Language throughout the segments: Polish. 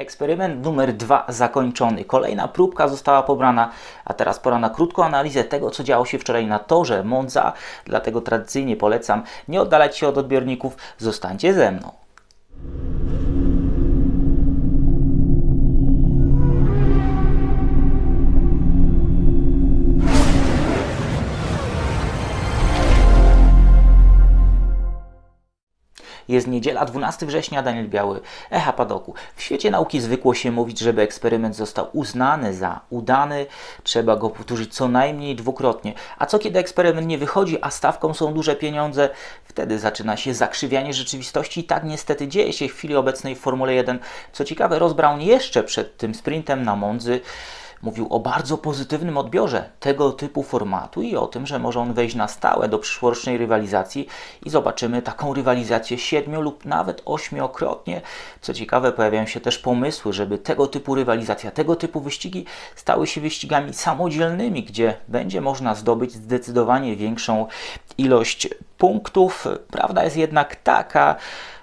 Eksperyment numer dwa zakończony. Kolejna próbka została pobrana, a teraz pora na krótką analizę tego, co działo się wczoraj na torze Monza. Dlatego tradycyjnie polecam nie oddalać się od odbiorników, zostańcie ze mną. Jest niedziela, 12 września, Daniel Biały, Echa Padoku. W świecie nauki zwykło się mówić, żeby eksperyment został uznany za udany, trzeba go powtórzyć co najmniej dwukrotnie. A co kiedy eksperyment nie wychodzi, a stawką są duże pieniądze? Wtedy zaczyna się zakrzywianie rzeczywistości i tak niestety dzieje się w chwili obecnej w Formule 1. Co ciekawe, Ross Brown jeszcze przed tym sprintem na Mondzy mówił o bardzo pozytywnym odbiorze tego typu formatu i o tym, że może on wejść na stałe do przyszłorocznej rywalizacji i zobaczymy taką rywalizację siedmiu lub nawet ośmiokrotnie. Co ciekawe, pojawiają się też pomysły, żeby tego typu rywalizacja, tego typu wyścigi stały się wyścigami samodzielnymi, gdzie będzie można zdobyć zdecydowanie większą ilość punktów. Prawda jest jednak taka,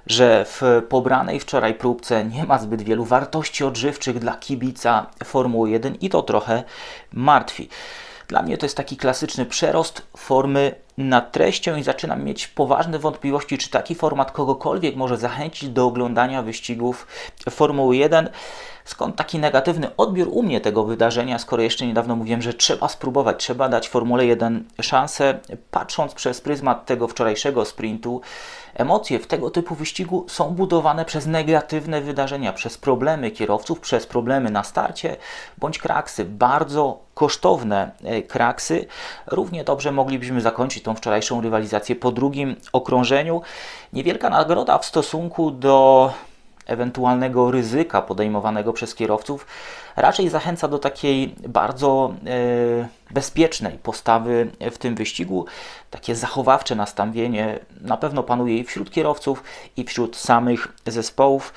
że w pobranej wczoraj próbce nie ma zbyt wielu wartości odżywczych dla kibica Formuły 1 i to trochę martwi. Dla mnie to jest taki klasyczny przerost formy nad treścią i zaczynam mieć poważne wątpliwości, czy taki format kogokolwiek może zachęcić do oglądania wyścigów Formuły 1. Skąd taki negatywny odbiór u mnie tego wydarzenia, skoro jeszcze niedawno mówiłem, że trzeba spróbować, trzeba dać Formule 1 szansę, patrząc przez pryzmat tego wczorajszego sprintu, emocje w tego typu wyścigu są budowane przez negatywne wydarzenia, przez problemy kierowców, przez problemy na starcie bądź kraksy, bardzo kosztowne e, kraksy. Równie dobrze moglibyśmy zakończyć tą wczorajszą rywalizację po drugim okrążeniu. Niewielka nagroda w stosunku do ewentualnego ryzyka podejmowanego przez kierowców raczej zachęca do takiej bardzo e, bezpiecznej postawy w tym wyścigu. Takie zachowawcze nastawienie na pewno panuje i wśród kierowców, i wśród samych zespołów.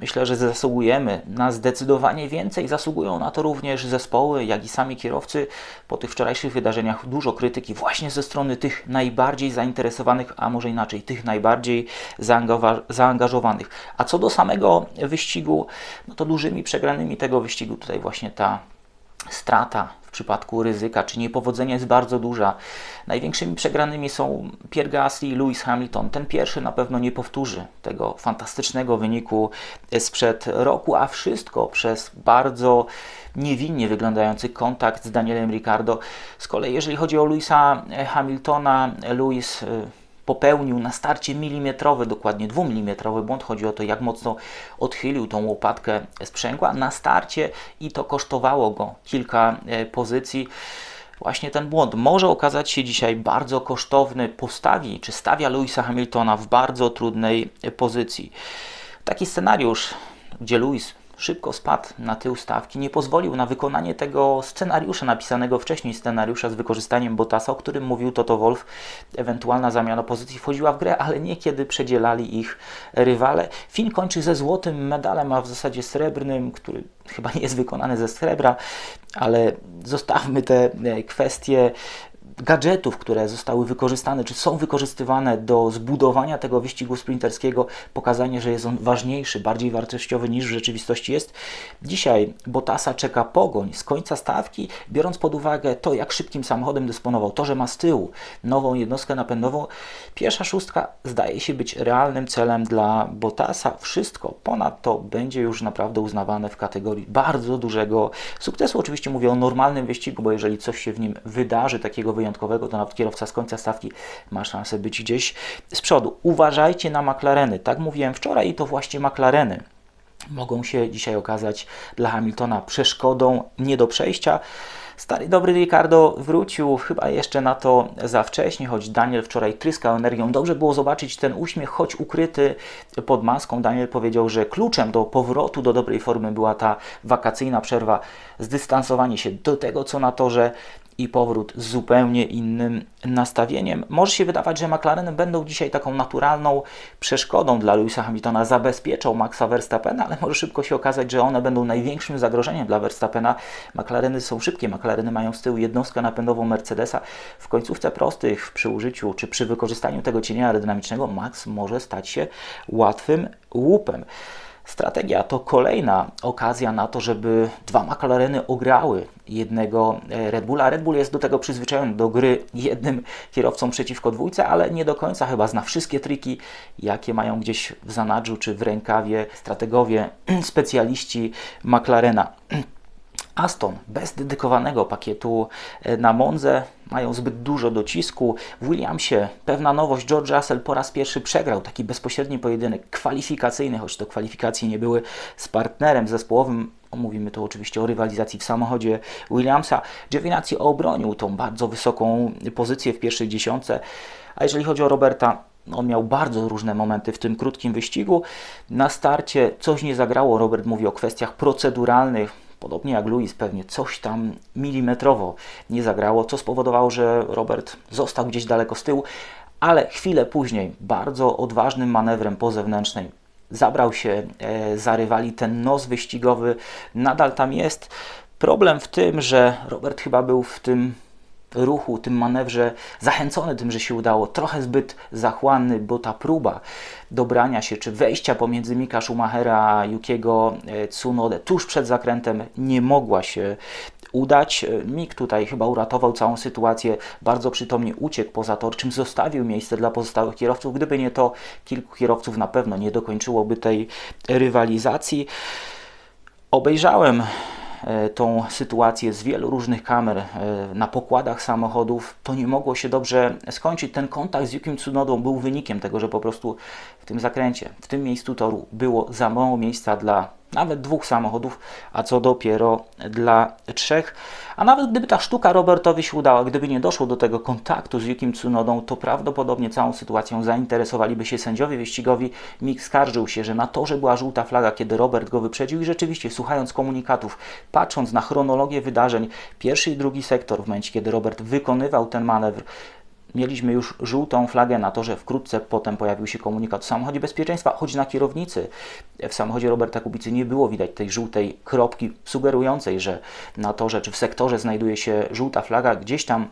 Myślę, że zasługujemy na zdecydowanie więcej. Zasługują na to również zespoły, jak i sami kierowcy. Po tych wczorajszych wydarzeniach dużo krytyki właśnie ze strony tych najbardziej zainteresowanych, a może inaczej, tych najbardziej zaangażowanych. A co do samego wyścigu, no to dużymi przegranymi tego wyścigu tutaj właśnie ta strata w przypadku ryzyka czy niepowodzenia jest bardzo duża. Największymi przegranymi są Pierre Gasly i Lewis Hamilton. Ten pierwszy na pewno nie powtórzy tego fantastycznego wyniku sprzed roku, a wszystko przez bardzo niewinnie wyglądający kontakt z Danielem Ricardo. Z kolei jeżeli chodzi o Lewisa Hamiltona, Lewis popełnił na starcie milimetrowy, dokładnie dwumilimetrowy błąd. Chodzi o to, jak mocno odchylił tą łopatkę sprzęgła na starcie i to kosztowało go kilka e, pozycji. Właśnie ten błąd może okazać się dzisiaj bardzo kosztowny, postawi czy stawia Louisa Hamiltona w bardzo trudnej pozycji. Taki scenariusz, gdzie Louis szybko spadł na tył stawki, nie pozwolił na wykonanie tego scenariusza, napisanego wcześniej scenariusza z wykorzystaniem Bottasa, o którym mówił Toto Wolf. Ewentualna zamiana pozycji wchodziła w grę, ale nie kiedy przedzielali ich rywale. Fin kończy ze złotym medalem, a w zasadzie srebrnym, który chyba nie jest wykonany ze srebra, ale zostawmy te kwestie gadżetów, które zostały wykorzystane, czy są wykorzystywane do zbudowania tego wyścigu sprinterskiego, pokazanie, że jest on ważniejszy, bardziej wartościowy niż w rzeczywistości jest. Dzisiaj Botasa czeka pogoń z końca stawki, biorąc pod uwagę to, jak szybkim samochodem dysponował, to, że ma z tyłu nową jednostkę napędową. Pierwsza szóstka zdaje się być realnym celem dla Botasa. Wszystko ponad to będzie już naprawdę uznawane w kategorii bardzo dużego sukcesu. Oczywiście mówię o normalnym wyścigu, bo jeżeli coś się w nim wydarzy takiego wyjątkowego, to nawet kierowca z końca stawki ma szansę być gdzieś z przodu. Uważajcie na McLareny. Tak mówiłem wczoraj i to właśnie McLareny mogą się dzisiaj okazać dla Hamiltona przeszkodą nie do przejścia. Stary dobry Ricardo wrócił chyba jeszcze na to za wcześnie, choć Daniel wczoraj tryskał energią. Dobrze było zobaczyć ten uśmiech, choć ukryty pod maską. Daniel powiedział, że kluczem do powrotu do dobrej formy była ta wakacyjna przerwa, zdystansowanie się do tego, co na torze i powrót z zupełnie innym nastawieniem. Może się wydawać, że McLareny będą dzisiaj taką naturalną przeszkodą dla Lewisa Hamiltona, zabezpieczą Maxa Verstappena, ale może szybko się okazać, że one będą największym zagrożeniem dla Verstappena. McLareny są szybkie, McLareny mają z tyłu jednostkę napędową Mercedesa. W końcówce prostych przy użyciu czy przy wykorzystaniu tego cienia aerodynamicznego Max może stać się łatwym łupem. Strategia to kolejna okazja na to, żeby dwa McLareny ograły jednego e, Red Bulla. Red Bull jest do tego przyzwyczajony do gry jednym kierowcą przeciwko dwójce, ale nie do końca chyba zna wszystkie triki, jakie mają gdzieś w zanadrzu czy w rękawie strategowie, specjaliści McLarena. Aston bez dedykowanego pakietu e, na Monzę mają zbyt dużo docisku. W Williamsie pewna nowość, George Russell po raz pierwszy przegrał taki bezpośredni pojedynek kwalifikacyjny, choć to kwalifikacje nie były z partnerem zespołowym. Mówimy tu oczywiście o rywalizacji w samochodzie Williamsa. Giovinazzi obronił tą bardzo wysoką pozycję w pierwszej dziesiątce, a jeżeli chodzi o Roberta, on miał bardzo różne momenty w tym krótkim wyścigu. Na starcie coś nie zagrało. Robert mówi o kwestiach proceduralnych podobnie jak Louis, pewnie coś tam milimetrowo nie zagrało, co spowodowało, że Robert został gdzieś daleko z tyłu, ale chwilę później bardzo odważnym manewrem po zewnętrznej zabrał się e, za rywali. Ten nos wyścigowy nadal tam jest. Problem w tym, że Robert chyba był w tym ruchu, tym manewrze zachęcony tym, że się udało, trochę zbyt zachłanny, bo ta próba dobrania się czy wejścia pomiędzy Mika Schumachera a Yukiego e, Tsunodę tuż przed zakrętem nie mogła się udać. E, Mik tutaj chyba uratował całą sytuację, bardzo przytomnie uciekł poza tor, czym zostawił miejsce dla pozostałych kierowców. Gdyby nie to, kilku kierowców na pewno nie dokończyłoby tej rywalizacji. Obejrzałem tą sytuację z wielu różnych kamer e, na pokładach samochodów, to nie mogło się dobrze skończyć. Ten kontakt z Yukim Tsunodą był wynikiem tego, że po prostu w tym zakręcie, w tym miejscu toru było za mało miejsca dla nawet dwóch samochodów, a co dopiero dla trzech. A nawet gdyby ta sztuka Robertowi się udała, gdyby nie doszło do tego kontaktu z Yukim Tsunodą, to prawdopodobnie całą sytuacją zainteresowaliby się sędziowie wyścigowi. Mick skarżył się, że na torze była żółta flaga, kiedy Robert go wyprzedził i rzeczywiście, słuchając komunikatów, patrząc na chronologię wydarzeń, pierwszy i drugi sektor, w momencie kiedy Robert wykonywał ten manewr, mieliśmy już żółtą flagę na to, że wkrótce potem pojawił się komunikat w samochodzie bezpieczeństwa, choć na kierownicy. W samochodzie Roberta Kubicy nie było widać tej żółtej kropki sugerującej, że na torze czy w sektorze znajduje się żółta flaga, gdzieś tam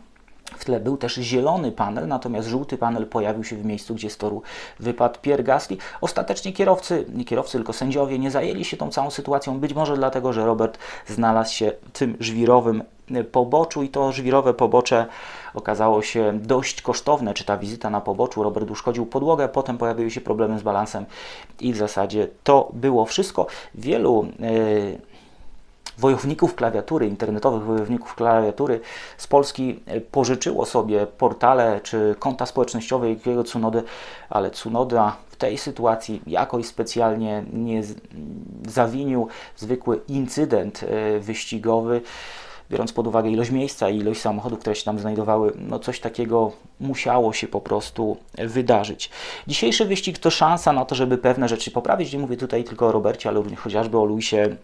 w tle był też zielony panel, natomiast żółty panel pojawił się w miejscu, gdzie z toru wypadł Pierre Gasly. Ostatecznie kierowcy, nie kierowcy, tylko sędziowie nie zajęli się tą całą sytuacją, być może dlatego, że Robert znalazł się tym żwirowym poboczu i to żwirowe pobocze okazało się dość kosztowne, czy ta wizyta na poboczu, Robert uszkodził podłogę, potem pojawiły się problemy z balansem i w zasadzie to było wszystko. Wielu yy, wojowników klawiatury, internetowych wojowników klawiatury z Polski e, pożyczyło sobie portale czy konta społecznościowe jakiego Tsunody, ale Tsunoda w tej sytuacji jakoś specjalnie nie zawinił zwykły incydent e, wyścigowy biorąc pod uwagę ilość miejsca i ilość samochodów, które się tam znajdowały, no coś takiego musiało się po prostu wydarzyć. Dzisiejszy wyścig to szansa na to, żeby pewne rzeczy poprawić. Nie mówię tutaj tylko o Robercie, ale również chociażby o Luisie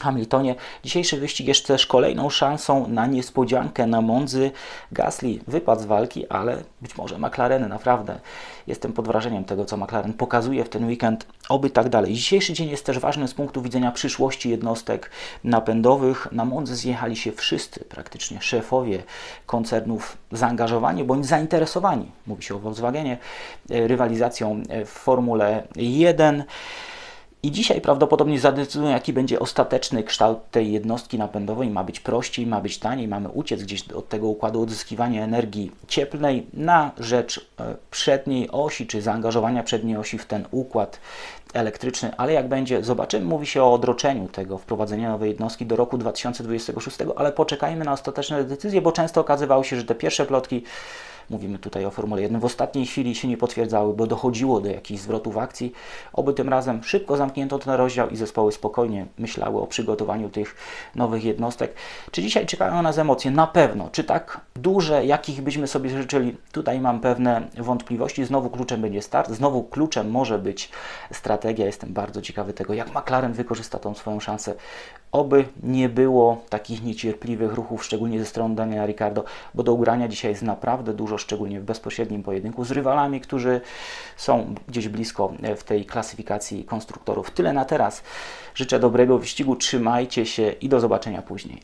Hamiltonie. Dzisiejszy wyścig jest też kolejną szansą na niespodziankę na Monzy. Gasly wypadł z walki, ale być może McLareny, naprawdę. Jestem pod wrażeniem tego, co McLaren pokazuje w ten weekend. Oby tak dalej. Dzisiejszy dzień jest też ważny z punktu widzenia przyszłości jednostek napędowych. Na Monzy zjechali się wszyscy, praktycznie szefowie koncernów zaangażowani bądź zainteresowani, mówi się o Volkswagenie, rywalizacją w Formule 1. I dzisiaj prawdopodobnie zadecydują, jaki będzie ostateczny kształt tej jednostki napędowej. Ma być prościej, ma być taniej, mamy uciec gdzieś od tego układu odzyskiwania energii cieplnej na rzecz e, przedniej osi, czy zaangażowania przedniej osi w ten układ elektryczny, ale jak będzie, zobaczymy, mówi się o odroczeniu tego wprowadzenia nowej jednostki do roku 2026, ale poczekajmy na ostateczne decyzje, bo często okazywało się, że te pierwsze plotki mówimy tutaj o Formule 1, w ostatniej chwili się nie potwierdzały, bo dochodziło do jakichś zwrotów akcji. Oby tym razem szybko zamknięto ten rozdział i zespoły spokojnie myślały o przygotowaniu tych nowych jednostek. Czy dzisiaj czekają na nas emocje? Na pewno. Czy tak duże, jakich byśmy sobie życzyli? Tutaj mam pewne wątpliwości. Znowu kluczem będzie start, znowu kluczem może być strategia. Jestem bardzo ciekawy tego, jak McLaren wykorzysta tą swoją szansę. Oby nie było takich niecierpliwych ruchów, szczególnie ze strony Daniela Ricardo, bo do ugrania dzisiaj jest naprawdę dużo szczególnie w bezpośrednim pojedynku z rywalami, którzy są gdzieś blisko w tej klasyfikacji konstruktorów. Tyle na teraz. Życzę dobrego wyścigu, trzymajcie się i do zobaczenia później.